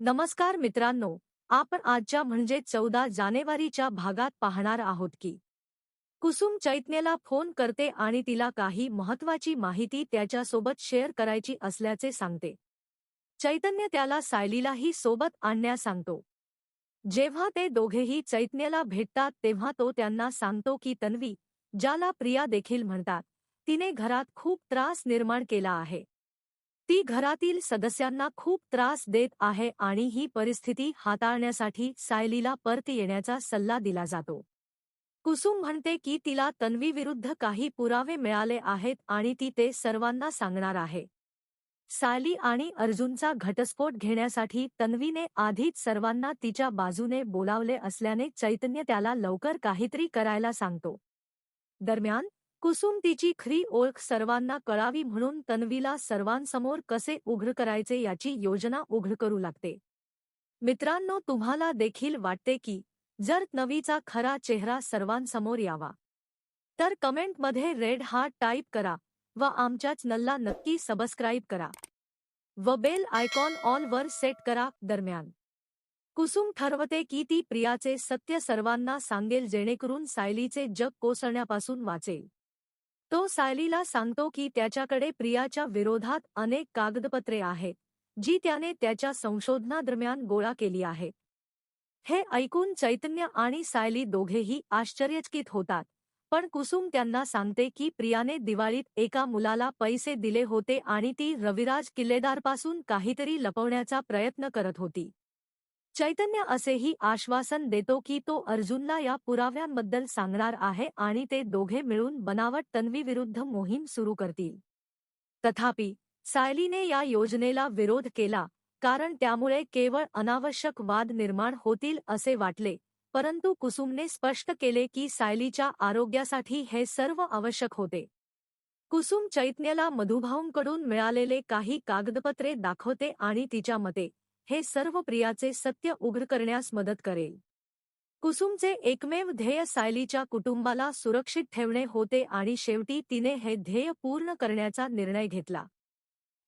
नमस्कार मित्रांनो आपण आजच्या म्हणजे चौदा जानेवारीच्या भागात पाहणार आहोत की कुसुम चैतन्यला फोन करते आणि तिला काही महत्वाची माहिती त्याच्यासोबत शेअर करायची असल्याचे सांगते. चैतन्य त्याला सायलीलाही सोबत आणण्यास सांगतो. जेव्हा ते दोघेही चैतन्यला भेटतात तेव्हा तो त्यांना सांगतो की तन्वी ज्याला प्रिया देखील म्हणतात तिने घरात खूप त्रास निर्माण केला आहे. ती घरातील सदस्यांना खूप त्रास देत आहे आणि ही परिस्थिती हाताळण्यासाठी सायलीला परत येण्याचा सल्ला दिला जातो. कुसुम म्हणते की तिला तन्वीविरुद्ध काही पुरावे मिळाले आहेत आणि ती ते सर्वांना सांगणार आहे. सायली आणि अर्जुनचा घटस्फोट घेण्यासाठी तन्वीने आधीच सर्वांना तिच्या बाजूने बोलावले असल्याने चैतन्य त्याला लवकर काहीतरी करायला सांगतो. दरम्यान कुसुम तिची खरी ओळख सर्वांना कळावी म्हणून तन्वीला सर्वांसमोर कसे उघड करायचे याची योजना उघड करू लागते. मित्रांनो तुम्हाला देखील वाटते की जर नवीचा खरा चेहरा सर्वांसमोर यावा तर कमेंटमध्ये रेड हार्ट टाईप करा व आमच्याच नल्ला नक्की सबस्क्राईब करा व बेल आयकॉन ऑल वर सेट करा दरम्यान. कुसुम ठरवते की ती प्रियाचे सत्य सर्वांना सांगेल जेणेकरून सायलीचे जग कोसळण्यापासून वाचेल. तो सायलीला सांगतो की त्याच्याकडे प्रियाच्या विरोधात अनेक कागदपत्रे आहेत जी त्याने त्याच्या संशोधनादरम्यान गोळा केली आहेत. हे ऐकून चैतन्य आणि सायली दोघेही आश्चर्यचकित होतात पण कुसुम त्यांना सांगते की प्रियाने दिवाळीत एका मुलाला पैसे दिले होते आणि ती रविराज किल्लेदारपासून काहीतरी लपवण्याचा प्रयत्न करत होती. चैतन्य असेही आश्वासन देतो की तो अर्जुनला या पुराव्यांबद्दल सांगणार आहे आणि ते दोघे मिळून बनावट तन्वीविरुद्ध मोहीम सुरू करतील. तथापि सायलीने या योजनेला विरोध केला कारण त्यामुळे केवळ अनावश्यक वाद निर्माण होतील असे वाटले परंतु कुसुमने स्पष्ट केले की सायलीच्या आरोग्यासाठी हे सर्व आवश्यक होते. कुसुम चैतन्यला मधुभाऊंकडून मिळालेले काही कागदपत्रे दाखवते आणि तिच्या मते हे सर्व प्रियाचे सत्य उघड करण्यास मदत करेल. कुसुमचे एकमेव ध्येय सायलीच्या कुटुंबाला सुरक्षित ठेवणे होते आणि शेवटी तिने हे ध्येय पूर्ण करण्याचा निर्णय घेतला.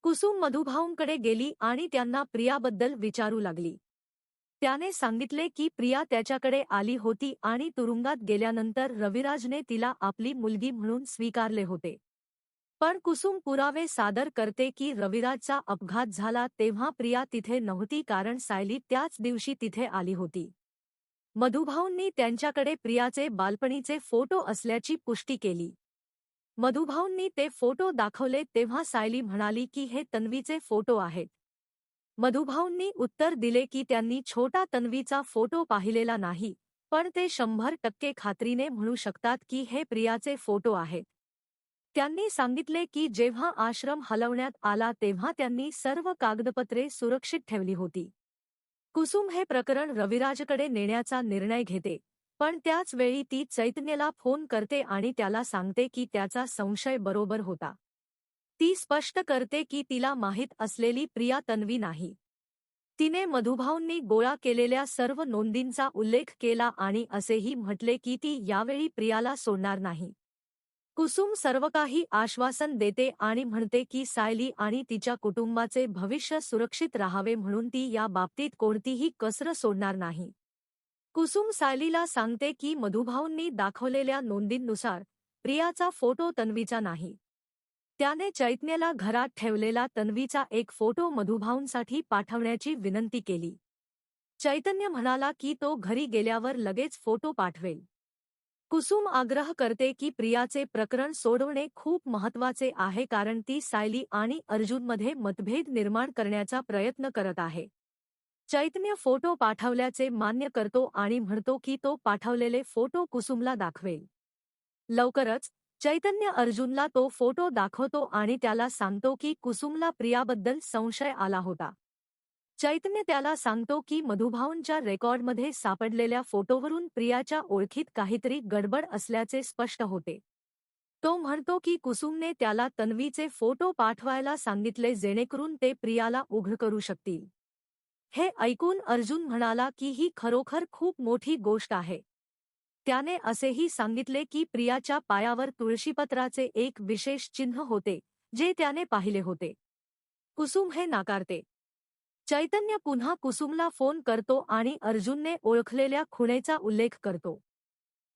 कुसुम मधुभाऊंकडे गेली आणि त्यांना प्रियाबद्दल विचारू लागली. त्याने सांगितले की प्रिया त्याच्याकडे आली होती आणि तुरुंगात गेल्यानंतर रविराजने तिला आपली मुलगी म्हणून स्वीकारले होते. पण कुसुम पुरावे सादर करते की रविराजचा अपघात झाला तेव्हा प्रिया तिथे नव्हती कारण सायली त्याच दिवशी तिथे आली होती. मधुभाऊंनी त्यांच्याकडे प्रियाचे बालपणीचे फोटो असल्याची पुष्टी केली. मधुभाऊंनी ते फोटो दाखवले तेव्हा सायली म्हणाली की हे तन्वीचे फोटो आहेत. मधुभाऊंनी उत्तर दिले की त्यांनी छोटा तन्वीचा फोटो पाहिलेला नाही पण ते शंभर टक्के खात्रीने म्हणू शकतात की हे प्रियाचे फोटो आहेत. त्यांनी सांगितले की जेव्हा आश्रम हलवण्यात आला तेव्हा त्यांनी सर्व कागदपत्रे सुरक्षित ठेवली होती. कुसुम हे प्रकरण रविराजकडे नेण्याचा निर्णय घेते पण त्याच वेळी ती चैतन्यला फोन करते आणि त्याला सांगते की त्याचा संशय बरोबर होता. ती स्पष्ट करते की तिला माहीत असलेली प्रिया तन्वी नाही. तिने मधुभाऊंनी गोळा केलेल्या सर्व नोंदींचा उल्लेख केला आणि असेही म्हटले की ती यावेळी प्रियाला सोडणार नाही. कुसुम सर्व काही आश्वासन देते आणि म्हणते की सायली आणि तिच्या कुटुंबाचे भविष्य सुरक्षित राहावे म्हणून ती या बाबतीत कोणतीही कसर सोडणार नाही. कुसुम सायलीला सांगते की मधुभाऊंनी दाखवलेल्या नोंदींनुसार प्रियाचा फोटो तन्वीचा नाही. त्याने चैतन्याला घरात ठेवलेला तन्वीचा एक फोटो मधुभाऊंसाठी पाठवण्याची विनंती केली. चैतन्य म्हणाला की तो घरी गेल्यावर लगेच फोटो पाठवेल. कुसुम आग्रह करते की प्रियाचे प्रकरण सोडवणे खूप महत्त्वाचे आहे कारण ती सायली आणि अर्जुनमध्ये मतभेद निर्माण करण्याचा प्रयत्न करत आहे. चैतन्य फोटो पाठवल्याचे मान्य करतो आणि म्हणतो की तो पाठवलेले फोटो कुसुमला दाखवेल. लवकरच चैतन्य अर्जुनला तो फोटो दाखवतो आणि त्याला सांगतो की कुसुमला प्रियाबद्दल संशय आला होता. चैतन्य त्याला सांगतो की मधुभाऊंच्या रेकॉर्डमध्ये सापडलेल्या फोटोवरून प्रियाच्या ओळखीत काहीतरी गडबड असल्याचे स्पष्ट होते. तो म्हणतो की कुसुमने त्याला तन्वीचे फोटो पाठवायला सांगितले जेणेकरून ते प्रियाला उघड करू शकतील. हे ऐकून अर्जुन म्हणाला की ही खरोखर खूप मोठी गोष्ट आहे. त्याने असेही सांगितले की प्रियाच्या पायावर तुळशीपत्राचे एक विशेष चिन्ह होते जे त्याने पाहिले होते. कुसुम हे नाकारते. चैतन्य पुन्हा कुसुमला फोन करतो आणि अर्जुनने ओळखलेल्या खुणेचा उल्लेख करतो.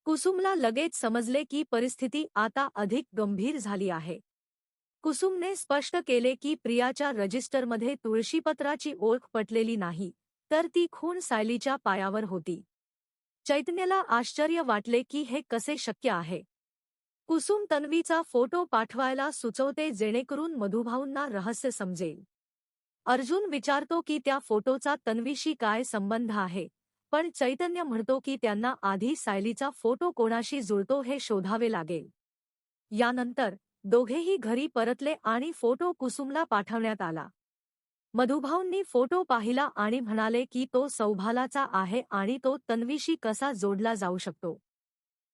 कुसुमला लगेच समजले की परिस्थिती आता अधिक गंभीर झाली आहे. कुसुमने स्पष्ट केले की प्रियाच्या रजिस्टरमध्ये तुळशीपत्राची ओळख पटलेली नाही तर ती खून सायलीच्या पायावर होती. चैतन्याला आश्चर्य वाटले की हे कसे शक्य आहे. कुसुम तन्वीचा फोटो पाठवायला सुचवते जेणेकरून मधुभाऊंना रहस्य समजेल. अर्जुन विचारतो की त्या फोटोचा तन्वीशी काय संबंध आहे? पण चैतन्य म्हणतो की त्यांना आधी सायलीचा फोटो कोणाशी जुळतो हे शोधावे लागेल. यानंतर दोघेही घरी परतले आणि फोटो कुसुमला पाठवण्यात आला. मधुभाऊंनी फोटो पाहिला आणि म्हणाले की तो सौभालाचा आहे आणि तो तन्वीशी कसा जोडला जाऊ शकतो?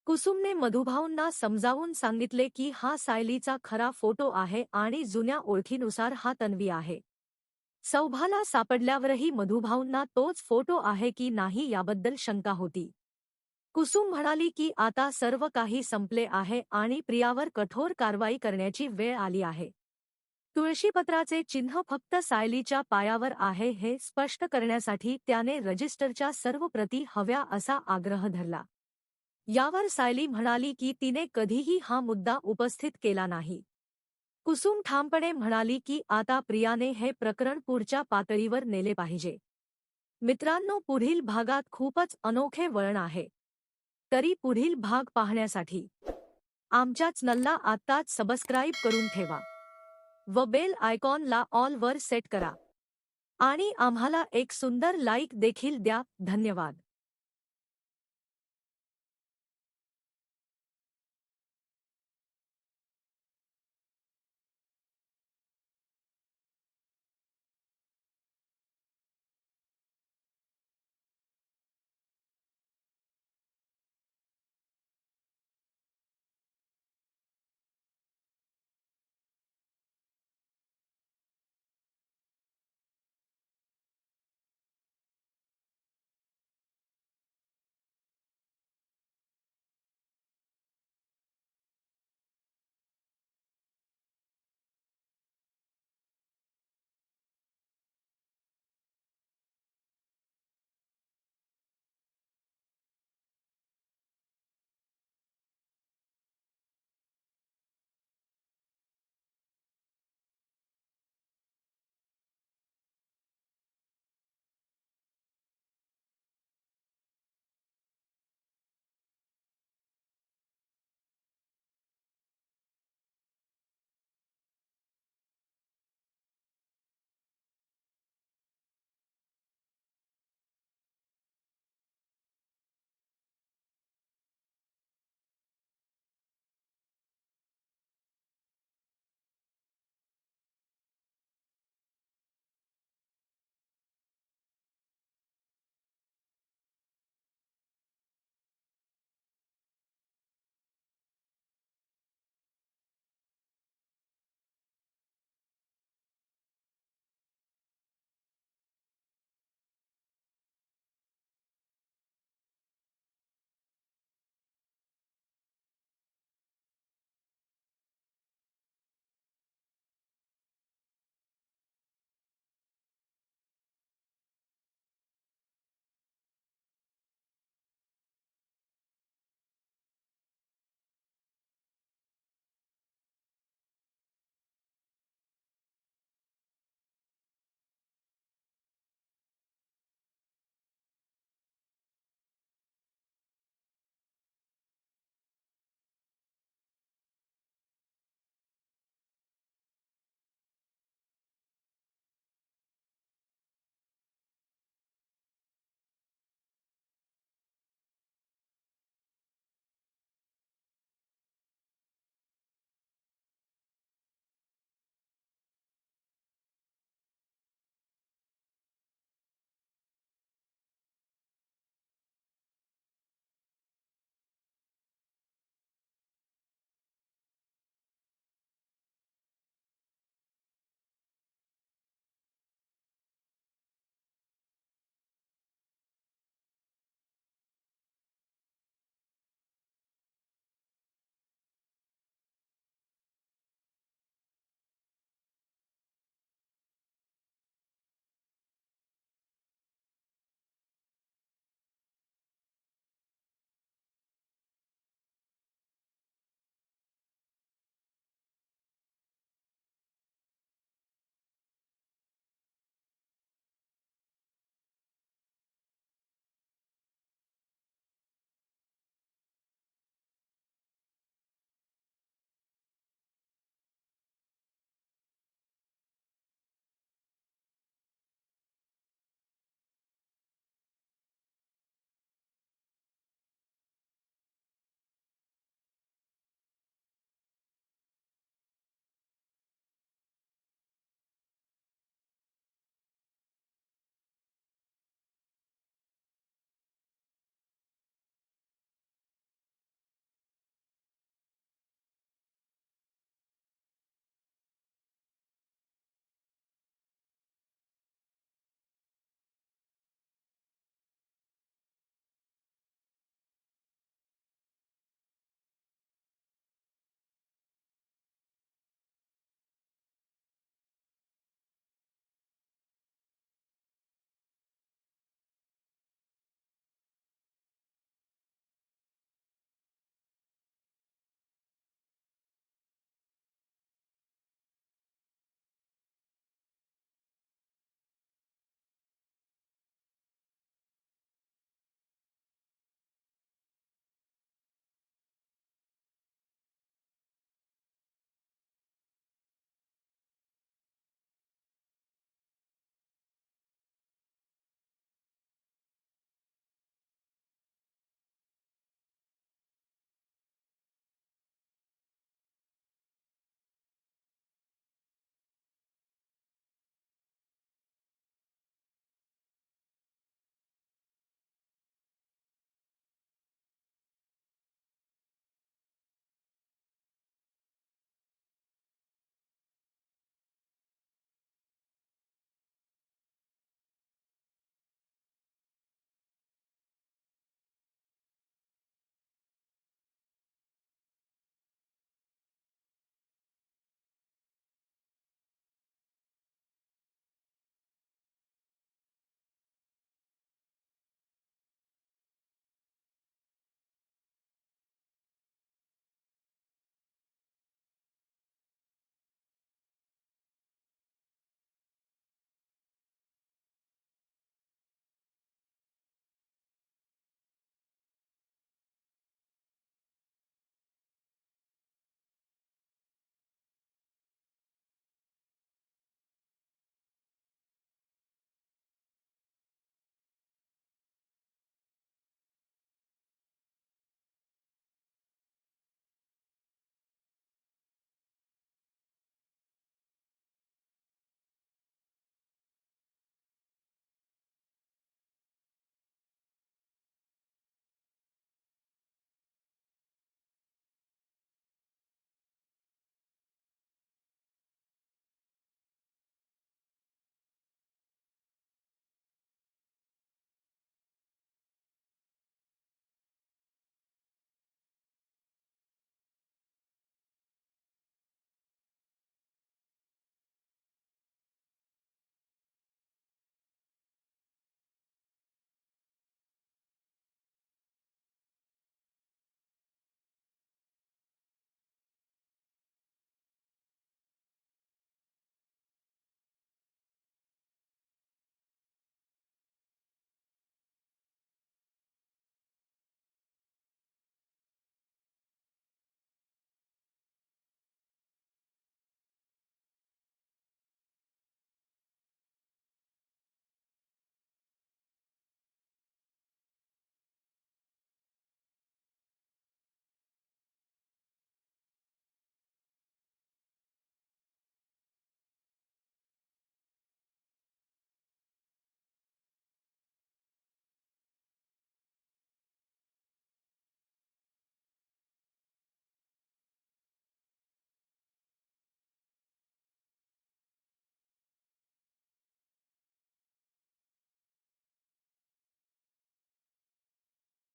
कुसुमने मधुभाऊंना समजावून सांगितले की हा सायलीचा खरा फोटो आहे आणि जुन्या ओळखीनुसार हा तन्वी आहे. सौभाला सापडल्यावरही मधुभाऊंना तोच फोटो आहे की नाही याबद्दल शंका होती. कुसुम म्हणाली की आता सर्व काही संपले आहे आणि प्रियावर कठोर कारवाई करण्याची वेळ आली आहे. तुळशीपत्राचे चिन्ह फक्त सायलीच्या पायावर आहे हे स्पष्ट करण्यासाठी त्याने रजिस्टरच्या सर्व प्रती हव्या असा आग्रह धरला. यावर सायली म्हणाली की तिने कधीही हा मुद्दा उपस्थित केला नाही. कुसुम ठामपणे म्हणाली की आता प्रियाने हे प्रकरण पुढच्या पातळीवर नेले पाहिजे. मित्रांनो पुढील भागात खूपच अनोखे वळण आहे. तरी पुढील भाग पाहण्यासाठी आमच्या चॅनलला आत्ताच सबस्क्राईब करून ठेवा व बेल आयकॉनला ऑल वर सेट करा. आणि आम्हाला एक सुंदर लाईक देखील द्या. धन्यवाद.